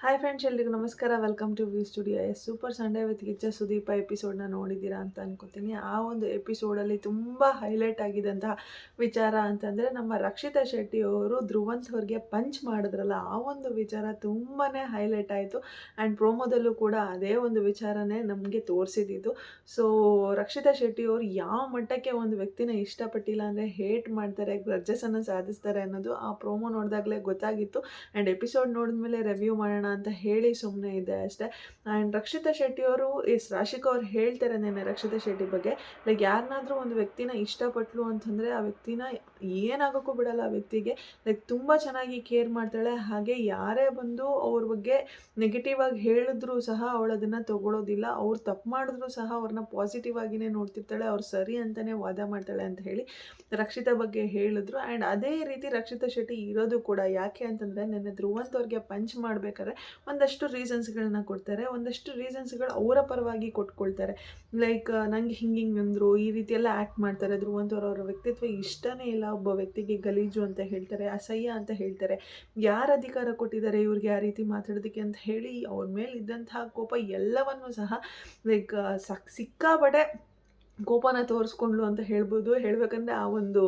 Hi friends ಎಲ್ರಿಗೂ ನಮಸ್ಕಾರ. Welcome to V studio yes super Sunday with Kichcha Sudeepa ಎಪಿಸೋಡ್ನ ನೋಡಿದ್ದೀರಾ ಅಂತ ಅನ್ಕೋತೀನಿ. ಆ ಒಂದು ಎಪಿಸೋಡಲ್ಲಿ ತುಂಬ ಹೈಲೈಟ್ ಆಗಿದ್ದಂತಹ ವಿಚಾರ ಅಂತಂದರೆ ನಮ್ಮ ರಕ್ಷಿತಾ ಶೆಟ್ಟಿ ಅವರು ಧ್ರುವಂತ್ ಅವ್ರಿಗೆ ಪಂಚ್ ಮಾಡಿದ್ರಲ್ಲ, ಆ ಒಂದು ವಿಚಾರ ತುಂಬಾ ಹೈಲೈಟ್ ಆಯಿತು. ಆ್ಯಂಡ್ ಪ್ರೋಮೋದಲ್ಲೂ ಕೂಡ ಅದೇ ಒಂದು ವಿಚಾರನೇ ನಮಗೆ ತೋರಿಸಿದ್ದು ಸೊ ರಕ್ಷಿತಾ ಶೆಟ್ಟಿ ಅವರು ಯಾವ ಮಟ್ಟಕ್ಕೆ ಒಂದು ವ್ಯಕ್ತಿನ ಇಷ್ಟಪಟ್ಟಿಲ್ಲ ಅಂದರೆ ಹೇಟ್ ಮಾಡ್ತಾರೆ ಗ್ರಜಸನ್ನು ಸಾಧಿಸ್ತಾರೆ ಅನ್ನೋದು ಆ ಪ್ರೋಮೋ ನೋಡಿದಾಗಲೇ ಗೊತ್ತಾಗಿತ್ತು. ಆ್ಯಂಡ್ ಎಪಿಸೋಡ್ ನೋಡಿದ್ಮೇಲೆ ರಿವ್ಯೂ ಮಾಡೋಣ ಅಂತ ಹೇಳಿ ಸುಮ್ಮನೆ ಇದೆ ಅಷ್ಟೇ. ಆ್ಯಂಡ್ ರಕ್ಷಿತಾ ಶೆಟ್ಟಿ ಅವರು ಎಸ್ ರಾಶಿಕಾ ಅವ್ರು ಹೇಳ್ತಾರೆ ನೆನೆ ರಕ್ಷಿತಾ ಶೆಟ್ಟಿ ಬಗ್ಗೆ ಲೈಕ್ ಯಾರನ್ನಾದ್ರೂ ಒಂದು ವ್ಯಕ್ತಿನ ಇಷ್ಟಪಟ್ಲು ಅಂತಂದರೆ ಆ ವ್ಯಕ್ತಿನ ಏನಾಗೋಕ್ಕೂ ಬಿಡಲ್ಲ ಆ ವ್ಯಕ್ತಿಗೆ. ಲೈಕ್ ತುಂಬ ಚೆನ್ನಾಗಿ ಕೇರ್ ಮಾಡ್ತಾಳೆ. ಹಾಗೆ ಯಾರೇ ಬಂದು ಅವ್ರ ಬಗ್ಗೆ ನೆಗೆಟಿವ್ ಆಗಿ ಹೇಳಿದ್ರು ಸಹ ಅವಳು ಅದನ್ನು ತಗೊಳ್ಳೋದಿಲ್ಲ ಅವ್ರು ತಪ್ಪು ಮಾಡಿದ್ರು ಸಹ ಅವ್ರನ್ನ ಪಾಸಿಟಿವ್ ಆಗಿನೇ ನೋಡ್ತಿರ್ತಾಳೆ. ಅವ್ರು ಸರಿ ಅಂತಲೇ ವಾದ ಮಾಡ್ತಾಳೆ ಅಂತ ಹೇಳಿ ರಕ್ಷಿತಾ ಬಗ್ಗೆ ಹೇಳಿದ್ರು. ಆ್ಯಂಡ್ ಅದೇ ರೀತಿ ರಕ್ಷಿತಾ ಶೆಟ್ಟಿ ಇರೋದು ಕೂಡ ಯಾಕೆ ಅಂತಂದರೆ, ನೆನ್ನೆ ಧ್ರುವಂತವ್ರಿಗೆ ಪಂಚ್ ಮಾಡಬೇಕಾದ್ರೆ ಒಂದಷ್ಟು ರೀಸನ್ಸ್ಗಳನ್ನ ಕೊಡ್ತಾರೆ, ಒಂದಷ್ಟು ರೀಸನ್ಸ್ಗಳು ಅವರ ಪರವಾಗಿ ಕೊಟ್ಕೊಳ್ತಾರೆ. ಲೈಕ್ ನಂಗೆ ಹಿಂಗೆ ಹಿಂಗೆ ಅಂದರು, ಈ ರೀತಿ ಎಲ್ಲ ಆ್ಯಕ್ಟ್ ಮಾಡ್ತಾರೆ. ಧ್ರುವಂತ್ ಅವ್ರ ವ್ಯಕ್ತಿತ್ವ ಇಷ್ಟನೇ ಇಲ್ಲ, ಒಬ್ಬ ವ್ಯಕ್ತಿಗೆ ಗಲೀಜು ಅಂತ ಹೇಳ್ತಾರೆ, ಅಸಹ್ಯ ಅಂತ ಹೇಳ್ತಾರೆ. ಯಾರು ಅಧಿಕಾರ ಕೊಟ್ಟಿದ್ದಾರೆ ಇವ್ರಿಗೆ ಆ ರೀತಿ ಮಾತಾಡೋದಕ್ಕೆ ಅಂತ ಹೇಳಿ ಅವ್ರ ಮೇಲೆ ಇದ್ದಂತಹ ಕೋಪ ಎಲ್ಲವನ್ನೂ ಸಹ ಲೈಕ್ ಸಕ್, ಸಿಕ್ಕಾಪಟ್ಟೆ ಕೋಪನ ತೋರಿಸ್ಕೊಂಡ್ಲು ಅಂತ ಹೇಳ್ಬೋದು. ಹೇಳಬೇಕಂದ್ರೆ ಆ ಒಂದು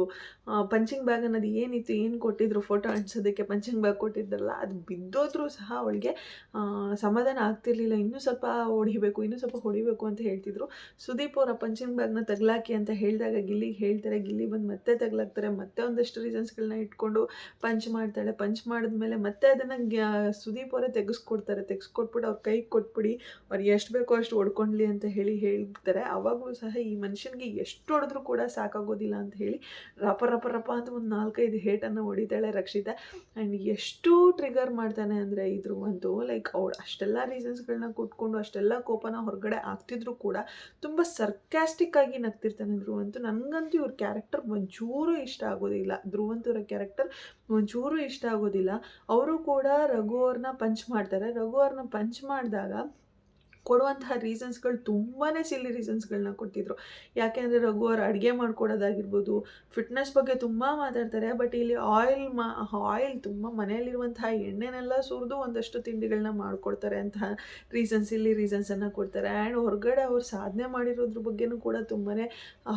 ಪಂಚಿಂಗ್ ಬ್ಯಾಗ್ ಅನ್ನೋದು ಏನಿತ್ತು, ಏನು ಕೊಟ್ಟಿದ್ರು ಫೋಟೋ ಅಂಟಿಸೋದಕ್ಕೆ ಪಂಚಿಂಗ್ ಬ್ಯಾಗ್ ಕೊಟ್ಟಿದ್ದಲ್ಲ, ಅದು ಬಿದ್ದೋದ್ರೂ ಸಹ ಅವಳಿಗೆ ಸಮಾಧಾನ ಆಗ್ತಿರ್ಲಿಲ್ಲ. ಇನ್ನೂ ಸ್ವಲ್ಪ ಹೊಡಿಬೇಕು, ಇನ್ನೂ ಸ್ವಲ್ಪ ಹೊಡಿಬೇಕು ಅಂತ ಹೇಳ್ತಿದ್ರು. ಸುದೀಪ್ ಅವರ ಪಂಚಿಂಗ್ ಬ್ಯಾಗ್ನ ತಗ್ಲಾಕಿ ಅಂತ ಹೇಳಿದಾಗ ಗಿಲ್ಲಿಗೆ ಹೇಳ್ತಾರೆ, ಗಿಲ್ಲಿ ಬಂದು ಮತ್ತೆ ತಗ್ಲಾಕ್ತಾರೆ, ಮತ್ತೆ ಒಂದಷ್ಟು ರೀಸನ್ಸ್ಗಳನ್ನ ಇಟ್ಕೊಂಡು ಪಂಚ್ ಮಾಡ್ತಾಳೆ. ಪಂಚ್ ಮಾಡಿದ್ಮೇಲೆ ಮತ್ತೆ ಅದನ್ನು ಸುದೀಪ್ ಅವರೇ ತೆಗೆಸ್ಕೊಡ್ತಾರೆ. ತೆಗೆಸ್ಕೊಟ್ಬಿಟ್ಟು ಅವ್ರ ಕೈಗೆ ಕೊಟ್ಬಿಡಿ, ಅವ್ರು ಎಷ್ಟು ಬೇಕೋ ಅಷ್ಟು ಹೊಡ್ಕೊಂಡ್ಲಿ ಅಂತ ಹೇಳಿ ಹೇಳ್ತಾರೆ. ಅವಾಗಲೂ ಸಹ ಈ ಮನುಷ್ಯನಿಗೆ ಎಷ್ಟು ಹೊಡೆದ್ರೂ ಕೂಡ ಸಾಕಾಗೋದಿಲ್ಲ ಅಂತ ಹೇಳಿ ರಪ ರಪ ರಪ ಅಂತ ಒಂದು ನಾಲ್ಕೈದು ಹೇಟನ್ನು ಹೊಡಿತಾಳೆ ರಕ್ಷಿತಾ. ಆ್ಯಂಡ್ ಎಷ್ಟು ಟ್ರಿಗರ್ ಮಾಡ್ತಾನೆ ಅಂದರೆ ಇದ್ರು ಅಂತೂ ಲೈಕ್ ಅವಳು ಅಷ್ಟೆಲ್ಲ ರೀಸನ್ಸ್ಗಳನ್ನ ಕೊಟ್ಕೊಂಡು, ಅಷ್ಟೆಲ್ಲ ಕೋಪನ ಹೊರಗಡೆ ಆಗ್ತಿದ್ರು ಕೂಡ ತುಂಬ ಸರ್ಕ್ಯಾಸ್ಟಿಕ್ ಆಗಿ ನಗ್ತಿರ್ತಾನೆ ಧ್ರುವಂತು ನನಗಂತೂ ಇವ್ರ ಕ್ಯಾರೆಕ್ಟರ್ ಒಂಚೂರು ಇಷ್ಟ ಆಗೋದಿಲ್ಲ. ಧ್ರುವಂತೂರ ಕ್ಯಾರೆಕ್ಟರ್ ಒಂಚೂರು ಇಷ್ಟ ಆಗೋದಿಲ್ಲ. ಅವರು ಕೂಡ ರಘು ಅವ್ರನ್ನ ಪಂಚ್ ಮಾಡ್ತಾರೆ. ರಘು ಅವ್ರನ್ನ ಪಂಚ್ ಮಾಡಿದಾಗ ಕೊಡುವಂತಹ ರೀಸನ್ಸ್ಗಳು ತುಂಬಾ ಸಿಲ್ಲಿ ರೀಸನ್ಸ್ಗಳನ್ನ ಕೊಟ್ಟಿದ್ರು. ಯಾಕೆ ಅಂದರೆ ರಘು ಅವ್ರು ಅಡುಗೆ ಮಾಡ್ಕೊಡೋದಾಗಿರ್ಬೋದು ಫಿಟ್ನೆಸ್ ಬಗ್ಗೆ ತುಂಬ ಮಾತಾಡ್ತಾರೆ ಬಟ್ ಇಲ್ಲಿ ಆಯಿಲ್ ಮಾ ಆಯಿಲ್ ತುಂಬ ಮನೆಯಲ್ಲಿರುವಂತಹ ಎಣ್ಣೆನೆಲ್ಲ ಸುರಿದು ಒಂದಷ್ಟು ತಿಂಡಿಗಳನ್ನ ಮಾಡ್ಕೊಡ್ತಾರೆ ಅಂತಹ ರೀಸನ್ಸ್ ಇಲ್ಲಿ ರೀಸನ್ಸನ್ನು ಕೊಡ್ತಾರೆ. ಆ್ಯಂಡ್ ಹೊರಗಡೆ ಅವ್ರು ಸಾಧನೆ ಮಾಡಿರೋದ್ರ ಬಗ್ಗೆನೂ ಕೂಡ ತುಂಬಾ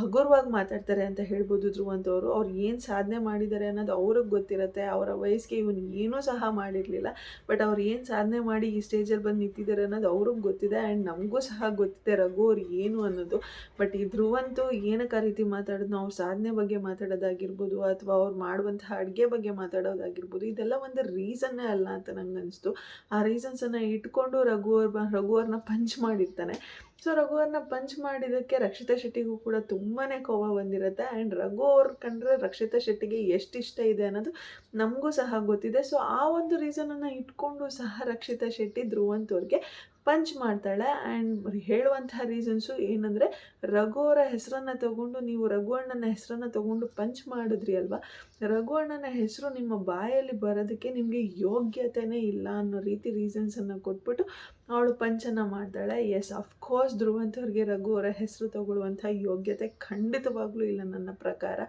ಹಗುರವಾಗಿ ಮಾತಾಡ್ತಾರೆ ಅಂತ ಹೇಳ್ಬೋದು ಧ್ರುವಂತವರು. ಅವ್ರು ಏನು ಸಾಧನೆ ಮಾಡಿದ್ದಾರೆ ಅನ್ನೋದು ಅವ್ರಿಗೆ ಗೊತ್ತಿರುತ್ತೆ. ಅವರ ವಯಸ್ಸಿಗೆ ಇವನು ಏನೂ ಸಹ ಮಾಡಿರಲಿಲ್ಲ. ಬಟ್ ಅವ್ರು ಏನು ಸಾಧನೆ ಮಾಡಿ ಈ ಸ್ಟೇಜಲ್ಲಿ ಬಂದು ನಿಂತಿದ್ದಾರೆ ಅನ್ನೋದು ಅವ್ರಿಗೆ ಗೊತ್ತಿದೆ. ಆ್ಯಂಡ್ ನಮಗೂ ಸಹ ಗೊತ್ತಿದೆ ರಘು ಅವ್ರು ಏನು ಅನ್ನೋದು. ಬಟ್ ಈ ಧ್ರುವಂತೂ ಏನಕ್ಕೆ ಆ ರೀತಿ ಮಾತಾಡೋದು ಅವ್ರ ಸಾಧನೆ ಬಗ್ಗೆ ಮಾತಾಡೋದಾಗಿರ್ಬೋದು ಅಥವಾ ಅವ್ರು ಮಾಡುವಂತಹ ಅಡುಗೆ ಬಗ್ಗೆ ಮಾತಾಡೋದಾಗಿರ್ಬೋದು, ಇದೆಲ್ಲ ಒಂದು ರೀಸನ್ನೇ ಅಲ್ಲ ಅಂತ ನಂಗೆ ಅನಿಸ್ತು ಆ ರೀಸನ್ಸನ್ನು ಇಟ್ಕೊಂಡು ರಘು ಅವ್ರ ರಘು ಅವ್ರನ್ನ ಪಂಚ್ ಮಾಡಿರ್ತಾನೆ. ಸೊ ರಘು ಅವ್ರನ್ನ ಪಂಚ್ ಮಾಡಿದ್ದಕ್ಕೆ ರಕ್ಷಿತಾ ಶೆಟ್ಟಿಗೂ ಕೂಡ ತುಂಬಾ ಕೋಪ ಬಂದಿರುತ್ತೆ. ಆ್ಯಂಡ್ ರಘು ಅವ್ರು ಕಂಡ್ರೆ ರಕ್ಷಿತಾ ಶೆಟ್ಟಿಗೆ ಎಷ್ಟು ಇಷ್ಟ ಇದೆ ಅನ್ನೋದು ನಮಗೂ ಸಹ ಗೊತ್ತಿದೆ. ಸೊ ಆ ಒಂದು ರೀಸನನ್ನು ಇಟ್ಕೊಂಡು ಸಹ ರಕ್ಷಿತಾ ಶೆಟ್ಟಿ ಧ್ರುವಂತವ್ರಿಗೆ ಪಂಚ್ ಮಾಡ್ತಾಳೆ. ಆ್ಯಂಡ್ ಹೇಳುವಂತಹ ರೀಸನ್ಸು ಏನಂದರೆ, ರಘು ಅವರ ಹೆಸರನ್ನು ತಗೊಂಡು, ನೀವು ರಘು ಅಣ್ಣನ ಹೆಸರನ್ನು ತಗೊಂಡು ಪಂಚ್ ಮಾಡಿದ್ರಿ ಅಲ್ವಾ? ರಘು ಅಣ್ಣನ ಹೆಸರು ನಿಮ್ಮ ಬಾಯಲ್ಲಿ ಬರೋದಕ್ಕೆ ನಿಮಗೆ ಯೋಗ್ಯತೆನೇ ಇಲ್ಲ ಅನ್ನೋ ರೀತಿ ರೀಸನ್ಸನ್ನು ಕೊಟ್ಬಿಟ್ಟು ಅವಳು ಪಂಚನ ಮಾಡ್ತಾಳೆ. ಎಸ್ ಅಫ್ಕೋರ್ಸ್ ಧ್ರುವಂತವ್ರಿಗೆ ರಘು ಅವರ ಹೆಸರು ತಗೊಳ್ಳುವಂಥ ಯೋಗ್ಯತೆ ಖಂಡಿತವಾಗ್ಲೂ ಇಲ್ಲ ನನ್ನ ಪ್ರಕಾರ.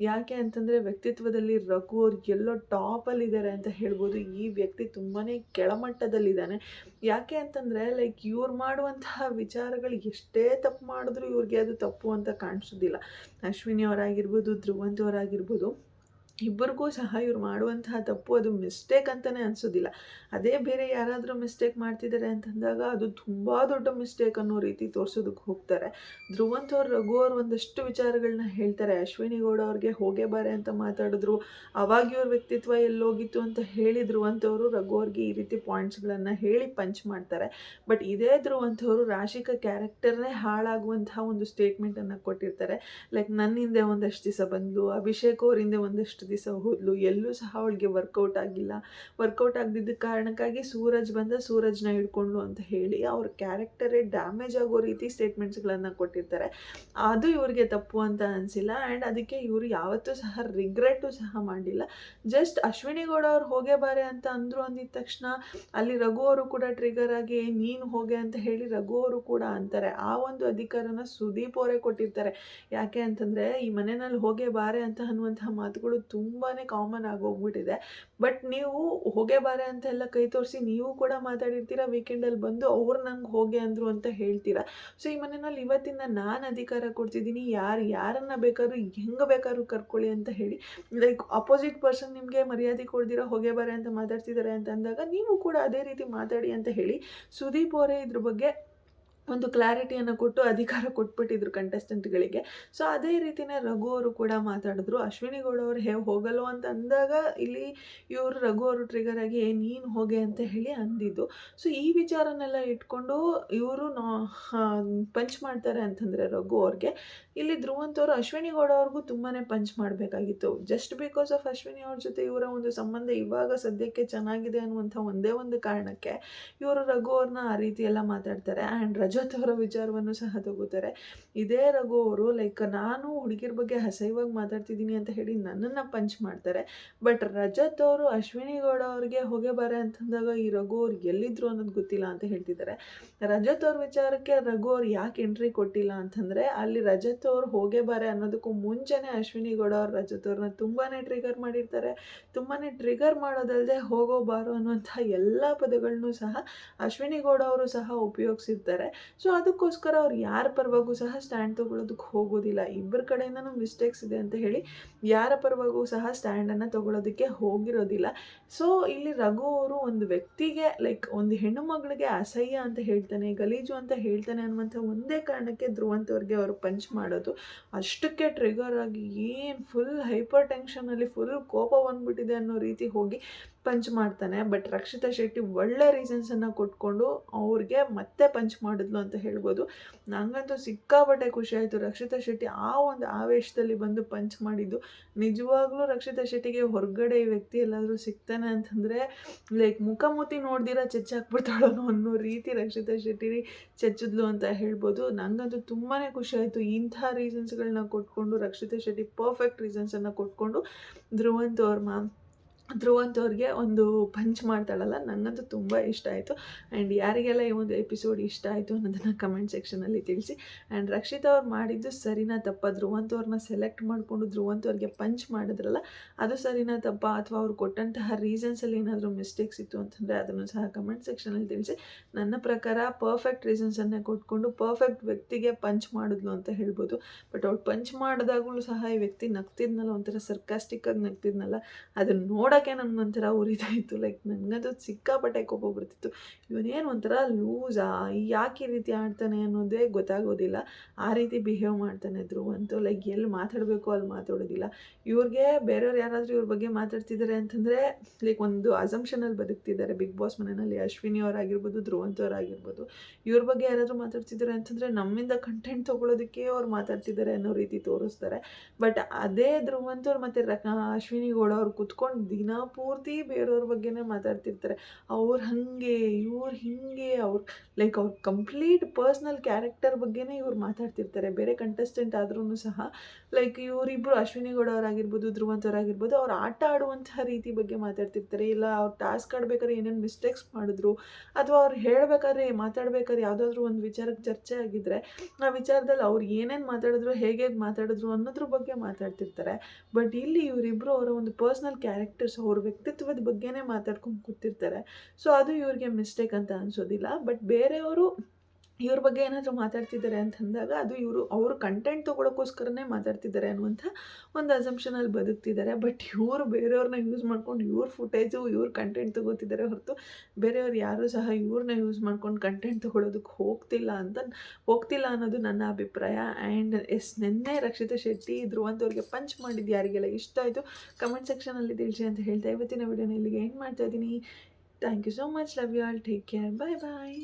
ಯಾಕೆ ಅಂತಂದರೆ ವ್ಯಕ್ತಿತ್ವದಲ್ಲಿ ರಘು ಅವ್ರು ಎಲ್ಲೋ ಟಾಪಲ್ಲಿದ್ದಾರೆ ಅಂತ ಹೇಳ್ಬೋದು. ಈ ವ್ಯಕ್ತಿ ತುಂಬಾ ಕೆಳಮಟ್ಟದಲ್ಲಿದ್ದಾನೆ. ಯಾಕೆ ಅಂತಂದರೆ ಲೈಕ್ ಇವ್ರು ಮಾಡುವಂತಹ ವಿಚಾರಗಳು ಎಷ್ಟೇ ತಪ್ಪು ಮಾಡಿದ್ರು ಇವ್ರಿಗೆ ಅದು ತಪ್ಪು ಅಂತ ಕಾಣಿಸೋದಿಲ್ಲ. ಅಶ್ವಿನಿ ಅವರಾಗಿರ್ಬೋದು ಧ್ರುವಂತಿ ಅವರಾಗಿರ್ಬೋದು ಇಬ್ಬರಿಗೂ ಸಹ ಇವ್ರು ಮಾಡುವಂತಹ ತಪ್ಪು ಅದು ಮಿಸ್ಟೇಕ್ ಅಂತಲೇ ಅನಿಸೋದಿಲ್ಲ. ಅದೇ ಬೇರೆ ಯಾರಾದರೂ ಮಿಸ್ಟೇಕ್ ಮಾಡ್ತಿದ್ದಾರೆ ಅಂತಂದಾಗ ಅದು ತುಂಬ ದೊಡ್ಡ ಮಿಸ್ಟೇಕ್ ಅನ್ನೋ ರೀತಿ ತೋರಿಸೋದಕ್ಕೆ ಹೋಗ್ತಾರೆ. ಧ್ರುವಂತ್ ಅವ್ರು, ರಘು ಅವ್ರು ಒಂದಷ್ಟು ವಿಚಾರಗಳನ್ನ ಹೇಳ್ತಾರೆ. ಅಶ್ವಿನಿ ಗೌಡ ಅವ್ರಿಗೆ ಹೋಗೇ ಬಾರೆ ಅಂತ ಮಾತಾಡಿದ್ರು. ಅವಾಗ ಇವ್ರ ವ್ಯಕ್ತಿತ್ವ ಎಲ್ಲೋಗಿತ್ತು ಅಂತ ಹೇಳಿ ಧ್ರುವಂತವರು ರಘು ಅವ್ರಿಗೆ ಈ ರೀತಿ ಪಾಯಿಂಟ್ಸ್ಗಳನ್ನು ಹೇಳಿ ಪಂಚ್ ಮಾಡ್ತಾರೆ. ಬಟ್ ಇದೇ ಧ್ರುವಂತವರು ರಾಶಿಕ ಕ್ಯಾರೆಕ್ಟರ್ನೇ ಹಾಳಾಗುವಂತಹ ಒಂದು ಸ್ಟೇಟ್ಮೆಂಟನ್ನು ಕೊಟ್ಟಿರ್ತಾರೆ. ಲೈಕ್ ನನ್ನ ಹಿಂದೆ ಒಂದಷ್ಟು ದಿವಸ ಬಂದ್ಲು, ಅಭಿಷೇಕ್ ಅವರಿಂದ ಒಂದಷ್ಟು ದಿವಸ ಹೋದ್ಲು, ಎಲ್ಲೂ ಸಹ ಅವಳಿಗೆ ವರ್ಕೌಟ್ ಆಗಿಲ್ಲ. ವರ್ಕೌಟ್ ಆಗದಿದ್ದ ಕಾರಣಕ್ಕಾಗಿ ಸೂರಜ್ ಬಂದ, ಸೂರಜ್ನ ಹಿಡ್ಕೊಂಡ್ಲು ಅಂತ ಹೇಳಿ ಅವ್ರ ಕ್ಯಾರೆಕ್ಟರೇ ಡ್ಯಾಮೇಜ್ ಆಗೋ ರೀತಿ ಸ್ಟೇಟ್ಮೆಂಟ್ಸ್ಗಳನ್ನು ಕೊಟ್ಟಿರ್ತಾರೆ. ಅದು ಇವ್ರಿಗೆ ತಪ್ಪು ಅಂತ ಅನಿಸಿಲ್ಲ. ಆ್ಯಂಡ್ ಅದಕ್ಕೆ ಇವರು ಯಾವತ್ತೂ ಸಹ ರಿಗ್ರೆಟು ಸಹ ಮಾಡಿಲ್ಲ. ಜಸ್ಟ್ ಅಶ್ವಿನಿ ಗೌಡ ಅವ್ರು ಹೋಗೇ ಬಾರೆ ಅಂತ ಅಂದರು ಅಂದಿದ ತಕ್ಷಣ ಅಲ್ಲಿ ರಘು ಅವರು ಕೂಡ ಟ್ರಿಗರ್ ಆಗಿ, ನೀನು ಹೋಗೆ ಅಂತ ಹೇಳಿ ರಘು ಅವರು ಕೂಡ ಅಂತಾರೆ. ಆ ಒಂದು ಅಧಿಕಾರನ ಸುದೀಪ್ ಅವರೇ ಕೊಟ್ಟಿರ್ತಾರೆ. ಯಾಕೆ ಅಂತಂದರೆ, ಈ ಮನೆಯಲ್ಲಿ ಹೋಗೇ ಬಾರೆ ಅಂತ ಅನ್ನುವಂತಹ ಮಾತುಗಳು ತುಂಬಾ ಕಾಮನ್ ಆಗೋಗ್ಬಿಟ್ಟಿದೆ ಬಟ್ ನೀವು ಹೋಗೆ ಬಾರೆ ಅಂತೆಲ್ಲ ಕೈ ತೋರಿಸಿ ನೀವು ಕೂಡ ಮಾತಾಡಿರ್ತೀರ ವೀಕೆಂಡಲ್ಲಿ ಬಂದು ಅವ್ರು ನಂಗೆ ಹೋಗೆ ಅಂದರು ಅಂತ ಹೇಳ್ತೀರಾ? ಸೊ ಈ ಮನೆಯಲ್ಲಿ ಇವತ್ತಿಂದ ನಾನು ಅಧಿಕಾರ ಕೊಡ್ತಿದ್ದೀನಿ, ಯಾರು, ಯಾರನ್ನು ಬೇಕಾದ್ರೂ ಹೆಂಗೆ ಬೇಕಾದ್ರೂ ಕರ್ಕೊಳ್ಳಿ ಅಂತ ಹೇಳಿ. ಲೈಕ್ ಅಪೋಸಿಟ್ ಪರ್ಸನ್ ನಿಮಗೆ ಮರ್ಯಾದೆ ಕೊಡ್ದಿರೋ, ಹೋಗೆ ಬಾರೆ ಅಂತ ಮಾತಾಡ್ತಿದ್ದಾರೆ ಅಂತ ಅಂದಾಗ ನೀವು ಕೂಡ ಅದೇ ರೀತಿ ಮಾತಾಡಿ ಅಂತ ಹೇಳಿ. ಸುದೀಪ್ ಅವರೇ ಇದ್ರ ಬಗ್ಗೆ ಒಂದು ಕ್ಲಾರಿಟಿಯನ್ನು ಕೊಟ್ಟು ಅಧಿಕಾರ ಕೊಟ್ಬಿಟ್ಟಿದ್ರು ಕಂಟೆಸ್ಟೆಂಟ್ಗಳಿಗೆ ಸೊ ಅದೇ ರೀತಿನೇ ರಘು ಅವರು ಕೂಡ ಮಾತಾಡಿದ್ರು. ಅಶ್ವಿನಿ ಗೌಡ ಅವರು, ಹೇ, ಹೋಗಲ್ವ? ಅಂತ ಅಂದಾಗ ಇಲ್ಲಿ ಇವರು ರಘು ಅವರು ಟ್ರಿಗರ್ ಆಗಿ, ಏ, ನೀನು ಹೋಗೆ ಅಂತ ಹೇಳಿ ಅಂದಿದ್ದು. ಸೊ ಈ ವಿಚಾರನೆಲ್ಲ ಇಟ್ಕೊಂಡು ಇವರು ಪಂಚ್ ಮಾಡ್ತಾರೆ ಅಂತಂದರೆ ರಘು ಅವ್ರಿಗೆ. ಇಲ್ಲಿ ಧ್ರುವಂತವರು ಅಶ್ವಿನಿ ಗೌಡ ಅವ್ರಿಗೂ ತುಂಬಾ ಪಂಚ್ ಮಾಡಬೇಕಾಗಿತ್ತು. ಜಸ್ಟ್ ಬಿಕಾಸ್ ಆಫ್ ಅಶ್ವಿನಿ ಅವ್ರ ಜೊತೆ ಇವರ ಒಂದು ಸಂಬಂಧ ಇವಾಗ ಸದ್ಯಕ್ಕೆ ಚೆನ್ನಾಗಿದೆ ಅನ್ನುವಂಥ ಒಂದೇ ಒಂದು ಕಾರಣಕ್ಕೆ ಇವರು ರಘು ಅವ್ರನ್ನ ಆ ರೀತಿ ಎಲ್ಲ ಮಾತಾಡ್ತಾರೆ ಆ್ಯಂಡ್ ರಜತ್ ಅವರ ವಿಚಾರವನ್ನು ಸಹ ತಗೋತಾರೆ. ಇದೇ ರಘು ಅವರು ಲೈಕ್ ನಾನು ಹುಡುಗಿರ ಬಗ್ಗೆ ಹಸೈವಾಗಿ ಮಾತಾಡ್ತಿದ್ದೀನಿ ಅಂತ ಹೇಳಿ ನನ್ನನ್ನು ಪಂಚ್ ಮಾಡ್ತಾರೆ. ಬಟ್ ರಜತ್ ಅವರು, ಅಶ್ವಿನಿ ಗೌಡ ಅವ್ರಿಗೆ ಹೊಗೆ ಬಾರೆ ಅಂತಂದಾಗ ಈ ರಘು ಅವ್ರು ಎಲ್ಲಿದ್ರು ಅನ್ನೋದು ಗೊತ್ತಿಲ್ಲ ಅಂತ ಹೇಳ್ತಿದ್ದಾರೆ. ರಜತ್ ಅವ್ರ ವಿಚಾರಕ್ಕೆ ರಘು ಅವ್ರು ಯಾಕೆ ಎಂಟ್ರಿ ಕೊಟ್ಟಿಲ್ಲ ಅಂತಂದರೆ, ಅಲ್ಲಿ ರಜತ್ ಅವ್ರು ಹೋಗೇ ಬಾರೆ ಅನ್ನೋದಕ್ಕೂ ಮುಂಚೆನೇ ಅಶ್ವಿನಿ ಗೌಡ ಅವ್ರು ರಜತ್ ಅವ್ರನ್ನ ತುಂಬಾ ಟ್ರಿಗರ್ ಮಾಡಿರ್ತಾರೆ. ತುಂಬಾ ಟ್ರಿಗರ್ ಮಾಡೋದಲ್ಲದೆ ಹೋಗೋ ಬಾರೋ ಅನ್ನುವಂಥ ಎಲ್ಲ ಪದಗಳನ್ನೂ ಸಹ ಅಶ್ವಿನಿ ಗೌಡ ಅವರು ಸಹ ಉಪಯೋಗಿಸಿರ್ತಾರೆ. ಸೊ ಅದಕ್ಕೋಸ್ಕರ ಅವ್ರು ಯಾರ ಪರವಾಗೂ ಸಹ ಸ್ಟ್ಯಾಂಡ್ ತೊಗೊಳೋದಕ್ಕೆ ಹೋಗೋದಿಲ್ಲ. ಇಬ್ಬರ ಕಡೆಯಿಂದನೂ ಮಿಸ್ಟೇಕ್ಸ್ ಇದೆ ಅಂತ ಹೇಳಿ ಯಾರ ಪರವಾಗೂ ಸಹ ಸ್ಟ್ಯಾಂಡನ್ನು ತೊಗೊಳೋದಕ್ಕೆ ಹೋಗಿರೋದಿಲ್ಲ. ಸೊ ಇಲ್ಲಿ ರಘು ಅವರು ಒಂದು ವ್ಯಕ್ತಿಗೆ ಲೈಕ್ ಒಂದು ಹೆಣ್ಣು ಮಗಳಿಗೆ ಅಸಹ್ಯ ಅಂತ ಹೇಳ್ತಾನೆ, ಗಲೀಜು ಅಂತ ಹೇಳ್ತಾನೆ ಅನ್ನುವಂಥ ಒಂದೇ ಕಾರಣಕ್ಕೆ ಧ್ರುವಂತವ್ರಿಗೆ ಅವರು ಪಂಚ್ ಮಾಡೋದು. ಅಷ್ಟಕ್ಕೆ ಟ್ರಿಗರ್ ಆಗಿ ಏನು ಫುಲ್ ಹೈಪರ್ ಟೆನ್ಷನಲ್ಲಿ ಫುಲ್ ಕೋಪ ಬಂದ್ಬಿಟ್ಟಿದೆ ಅನ್ನೋ ರೀತಿ ಹೋಗಿ ಪಂಚ್ ಮಾಡ್ತಾನೆ ಬಟ್ ರಕ್ಷಿತಾ ಶೆಟ್ಟಿ ಒಳ್ಳೆ ರೀಸನ್ಸನ್ನು ಕೊಟ್ಕೊಂಡು ಅವ್ರಿಗೆ ಮತ್ತೆ ಪಂಚ್ ಮಾಡಿದ್ಲು ಅಂತ ಹೇಳ್ಬೋದು. ನನಗಂತೂ ಸಿಕ್ಕಾಪಟ್ಟೆ ಖುಷಿ ಆಯಿತು. ರಕ್ಷಿತಾ ಶೆಟ್ಟಿ ಆ ಒಂದು ಆವೇಶದಲ್ಲಿ ಬಂದು ಪಂಚ್ ಮಾಡಿದ್ದು. ನಿಜವಾಗ್ಲೂ ರಕ್ಷಿತಾ ಶೆಟ್ಟಿಗೆ ಹೊರಗಡೆ ಈ ವ್ಯಕ್ತಿ ಎಲ್ಲಾದರೂ ಸಿಗ್ತಾನೆ ಅಂತಂದರೆ ಲೈಕ್ ಮುಖಮುತಿ ನೋಡ್ದಿರ ಚೆಚ್ಚಾಕ್ಬಿಡ್ತಾಳೋ ಅನ್ನೋ ರೀತಿ ರಕ್ಷಿತಾ ಶೆಟ್ಟಿ ಚೆಚ್ಚಿದ್ಲು ಅಂತ ಹೇಳ್ಬೋದು. ನನಗಂತೂ ತುಂಬಾ ಖುಷಿ ಆಯಿತು. ಇಂಥ ರೀಸನ್ಸ್ಗಳನ್ನ ಕೊಟ್ಕೊಂಡು, ರಕ್ಷಿತಾ ಶೆಟ್ಟಿ ಪರ್ಫೆಕ್ಟ್ ರೀಸನ್ಸನ್ನು ಕೊಟ್ಕೊಂಡು ಧ್ರುವಂತ ಅವ್ರ ಮ್ಯಾಮ್ ಧ್ರುವಂತ್ ಅವ್ರಿಗೆ ಒಂದು ಪಂಚ್ ಮಾಡ್ತಾಳಲ್ಲ ನನಗಂತೂ ತುಂಬ ಇಷ್ಟ ಆಯಿತು. ಆ್ಯಂಡ್ ಯಾರಿಗೆಲ್ಲ ಈ ಒಂದು ಎಪಿಸೋಡ್ ಇಷ್ಟ ಆಯಿತು ಅನ್ನೋದನ್ನು ಕಮೆಂಟ್ ಸೆಕ್ಷನಲ್ಲಿ ತಿಳಿಸಿ. ಆ್ಯಂಡ್ ರಕ್ಷಿತಾ ಅವ್ರು ಮಾಡಿದ್ದು ಸರಿನಾ ತಪ್ಪ? ಧ್ರುವಂತ್ ಅವ್ರನ್ನ ಸೆಲೆಕ್ಟ್ ಮಾಡಿಕೊಂಡು ಧ್ರುವಂತ ಅವ್ರಿಗೆ ಪಂಚ್ ಮಾಡಿದ್ರಲ್ಲ, ಅದು ಸರಿನಾ ತಪ್ಪ? ಅಥವಾ ಅವ್ರು ಕೊಟ್ಟಂತಹ ರೀಸನ್ಸಲ್ಲಿ ಏನಾದರೂ ಮಿಸ್ಟೇಕ್ಸ್ ಇತ್ತು ಅಂತಂದರೆ ಅದನ್ನು ಸಹ ಕಮೆಂಟ್ ಸೆಕ್ಷನಲ್ಲಿ ತಿಳಿಸಿ. ನನ್ನ ಪ್ರಕಾರ ಪರ್ಫೆಕ್ಟ್ ರೀಸನ್ಸನ್ನೇ ಕೊಟ್ಕೊಂಡು ಪರ್ಫೆಕ್ಟ್ ವ್ಯಕ್ತಿಗೆ ಪಂಚ್ ಮಾಡಿದ್ಲು ಅಂತ ಹೇಳ್ಬೋದು. ಬಟ್ ಅವ್ಳು ಪಂಚ್ ಮಾಡಿದಾಗಲೂ ಸಹ ಈ ವ್ಯಕ್ತಿ ನಗ್ತಿದ್ನಲ್ಲ, ಒಂಥರ ಸರ್ಕಾಸ್ಟಿಕ್ಕಾಗಿ ನಗ್ತಿದ್ನಲ್ಲ. ಅದನ್ನು ನೋಡೋಕ್ಕೆ ನನಗೊಂಥರ ಉರಿತಾಯಿತ್ತು ಲೈಕ್ ನನಗಂತೂ ಸಿಕ್ಕಾಪಟ್ಟೆ ಕೋಪ ಬರ್ತಿತ್ತು. ಇವನೇನು ಒಂಥರ ಲೂಸಾ ಯಾಕೆ ಈ ರೀತಿ ಆಡ್ತಾನೆ ಅನ್ನೋದೇ ಗೊತ್ತಾಗೋದಿಲ್ಲ. ಆ ರೀತಿ ಬಿಹೇವ್ ಮಾಡ್ತಾನೆ ಧ್ರುವಂತು ಲೈಕ್ ಎಲ್ಲಿ ಮಾತಾಡಬೇಕು ಅಲ್ಲಿ ಮಾತಾಡೋದಿಲ್ಲ. ಇವ್ರಿಗೆ ಬೇರೆಯವ್ರು ಯಾರಾದರೂ ಇವ್ರ ಬಗ್ಗೆ ಮಾತಾಡ್ತಿದ್ದಾರೆ ಅಂತಂದರೆ ಲೈಕ್ ಒಂದು ಅಸಂಪ್ಷನಲ್ಲಿ ಬದುಕ್ತಿದ್ದಾರೆ ಬಿಗ್ ಬಾಸ್ ಮನೆಯಲ್ಲಿ ಅಶ್ವಿನಿ ಅವರಾಗಿರ್ಬೋದು ಧ್ರುವಂತವರಾಗಿರ್ಬೋದು ಇವ್ರ ಬಗ್ಗೆ ಯಾರಾದರೂ ಮಾತಾಡ್ತಿದ್ದಾರೆ ಅಂತಂದರೆ, ನಮ್ಮಿಂದ ಕಂಟೆಂಟ್ ತೊಗೊಳೋದಕ್ಕೆ ಅವ್ರು ಮಾತಾಡ್ತಿದ್ದಾರೆ ಅನ್ನೋ ರೀತಿ ತೋರಿಸ್ತಾರೆ. ಬಟ್ ಅದೇ ಧ್ರುವಂತವ್ರು ಮತ್ತು ರಕ, ಅಶ್ವಿನಿ ಗೌಡ ಅವ್ರು ಕುತ್ಕೊಂಡು ದಿನ ಪೂರ್ತಿ ಬೇರೆಯವ್ರ ಬಗ್ಗೆನೇ ಮಾತಾಡ್ತಿರ್ತಾರೆ. ಅವ್ರು ಹಾಗೆ, ಇವ್ರು ಹೀಗೆ, ಅವ್ರು ಲೈಕ್ ಅವ್ರ ಕಂಪ್ಲೀಟ್ ಪರ್ಸ್ನಲ್ ಕ್ಯಾರೆಕ್ಟರ್ ಬಗ್ಗೆನೇ ಇವ್ರು ಮಾತಾಡ್ತಿರ್ತಾರೆ. ಬೇರೆ ಕಂಟೆಸ್ಟೆಂಟ್ ಆದ್ರೂ ಸಹ ಲೈಕ್ ಇವರಿಬ್ಬರು ಅಶ್ವಿನಿ ಗೌಡ ಅವರಾಗಿರ್ಬೋದು ಧ್ರುವಂತ್ ಅವರಾಗಿರ್ಬೋದು, ಅವ್ರು ಆಟ ಆಡುವಂತಹ ರೀತಿ ಬಗ್ಗೆ ಮಾತಾಡ್ತಿರ್ತಾರೆ. ಇಲ್ಲ, ಅವ್ರು ಟಾಸ್ಕ್ ಆಡ್ಬೇಕಾದ್ರೆ ಏನೇನು ಮಿಸ್ಟೇಕ್ಸ್ ಮಾಡಿದ್ರು, ಅಥವಾ ಅವ್ರು ಹೇಳಬೇಕಾದ್ರೆ ಮಾತಾಡ್ಬೇಕಾದ್ರೆ ಯಾವುದಾದ್ರೂ ಒಂದು ವಿಚಾರಕ್ಕೆ ಚರ್ಚೆ ಆಗಿದ್ರೆ, ಆ ವಿಚಾರದಲ್ಲಿ ಅವ್ರು ಏನೇನು ಮಾತಾಡಿದ್ರು, ಹೇಗೆ ಮಾತಾಡಿದ್ರು ಅನ್ನೋದ್ರ ಬಗ್ಗೆ ಮಾತಾಡ್ತಿರ್ತಾರೆ. ಬಟ್ ಇಲ್ಲಿ ಇವರಿಬ್ಬರು ಅವರ ಒಂದು ಪರ್ಸ್ನಲ್ ಕ್ಯಾರೆಕ್ಟರ್ಸ್ ಅವ್ರ ವ್ಯಕ್ತಿತ್ವದ ಬಗ್ಗೆನೇ ಮಾತಾಡ್ಕೊಂಡು ಕೂತಿರ್ತಾರೆ. ಸೊ ಅದು ಇವ್ರಿಗೆ ಮಿಸ್ಟೇಕ್ ಅಂತ ಅನಿಸೋದಿಲ್ಲ. ಬಟ್ ಬೇರೆಯವರು ಇವ್ರ ಬಗ್ಗೆ ಏನಾದರೂ ಮಾತಾಡ್ತಿದ್ದಾರೆ ಅಂತಂದಾಗ ಅದು ಇವರು ಅವರು ಕಂಟೆಂಟ್ ತೊಗೊಳಕ್ಕೋಸ್ಕರನೇ ಮಾತಾಡ್ತಿದ್ದಾರೆ ಅನ್ನುವಂಥ ಒಂದು ಅಸಂಪ್ಷನಲ್ಲಿ ಬದುಕ್ತಿದ್ದಾರೆ ಬಟ್ ಇವರು ಬೇರೆಯವ್ರನ್ನ ಯೂಸ್ ಮಾಡ್ಕೊಂಡು ಇವ್ರ ಫುಟೇಜು ಇವ್ರ ಕಂಟೆಂಟ್ ತೊಗೋತಿದ್ದಾರೆ ಹೊರತು ಬೇರೆಯವ್ರು ಯಾರೂ ಸಹ ಇವ್ರನ್ನ ಯೂಸ್ ಮಾಡ್ಕೊಂಡು ಕಂಟೆಂಟ್ ತೊಗೊಳೋದಕ್ಕೆ ಹೋಗ್ತಿಲ್ಲ ಅಂತ ಹೋಗ್ತಿಲ್ಲ ಅನ್ನೋದು ನನ್ನ ಅಭಿಪ್ರಾಯ. ಆ್ಯಂಡ್ ಎಸ್, ನಿನ್ನೆ ರಕ್ಷಿತಾ ಶೆಟ್ಟಿ ಧ್ರುವಂತವ್ರಿಗೆ ಪಂಚ್ ಮಾಡಿದ್ದು ಯಾರಿಗೆಲ್ಲ ಇಷ್ಟ ಆಯಿತು ಕಮೆಂಟ್ ಸೆಕ್ಷನಲ್ಲಿ ತಿಳಿಸಿ ಅಂತ ಹೇಳ್ತಾ ಇವತ್ತಿನ ವಿಡಿಯೋನ ಇಲ್ಲಿಗೆ ಏನು ಮಾಡ್ತಾ ಇದ್ದೀನಿ. Thank you so much love you all take care bye bye